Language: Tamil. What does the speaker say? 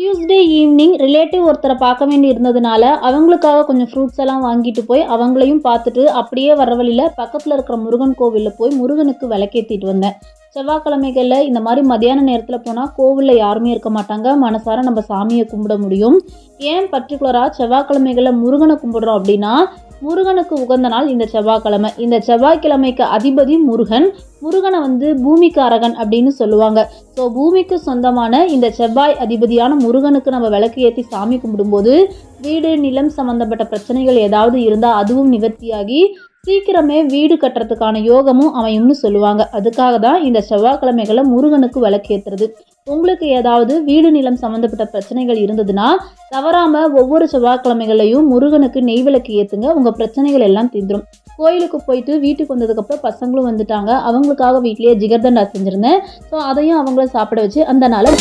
டியூஸ்டே ஈவினிங் ரிலேட்டிவ் ஒருத்தரை பார்க்க வேண்டி இருந்ததுனால அவங்களுக்காக கொஞ்சம் ஃப்ரூட்ஸ் எல்லாம் வாங்கிட்டு போய் அவங்களையும் பார்த்துட்டு அப்படியே வர வழியில் பக்கத்தில் இருக்கிற முருகன் கோவிலில் போய் முருகனுக்கு விளக்கேற்றிட்டு வந்தேன். செவ்வாய்க்கிழமைகளில் இந்த மாதிரி மதியான நேரத்தில் போனால் கோவிலில் யாருமே இருக்க மாட்டாங்க. மனசார நம்ம சாமியை கும்பிட முடியும். ஏன் பர்டிகுலராக செவ்வாய்க்கிழமைகளில் முருகனை கும்பிடுறோம் அப்படின்னா முருகனுக்கு உகந்த நாள் இந்த செவ்வாய்க்கிழமை. இந்த செவ்வாய்க்கிழமைக்கு அதிபதி முருகன். முருகனை வந்து பூமிக்காரகன் அப்படின்னு சொல்லுவாங்க. ஸோ பூமிக்கு சொந்தமான இந்த செவ்வாய் அதிபதியான முருகனுக்கு நம்ம விளக்கு ஏற்றி சாமி கும்பிடும்போது வீடு நிலம் சம்பந்தப்பட்ட பிரச்சனைகள் ஏதாவது இருந்தால் அதுவும் நிவர்த்தியாகி சீக்கிரமே வீடு கட்டுறதுக்கான யோகமும் அமையும்னு சொல்லுவாங்க. அதுக்காக தான் இந்த செவ்வாய்க்கிழமைகளை முருகனுக்கு விளக்கேற்றுறது உங்களுக்கு ஏதாவது வீடு நிலம் சம்மந்தப்பட்ட பிரச்சனைகள் இருந்ததுன்னா தவறாமல் ஒவ்வொரு செவ்வாய்க்கிழமைகளையும் முருகனுக்கு நெய் விளக்கு ஏற்றுங்க உங்கள் பிரச்சனைகள் எல்லாம் தீந்துடும் கோயிலுக்கு போயிட்டு வீட்டுக்கு வந்ததுக்கப்புறம் பசங்களும் வந்துட்டாங்க. அவங்களுக்காக வீட்லேயே ஜிகர்தண்டா செஞ்சுருந்தேன். ஸோ அதையும் அவங்கள சாப்பிட வச்சு அந்த நாளை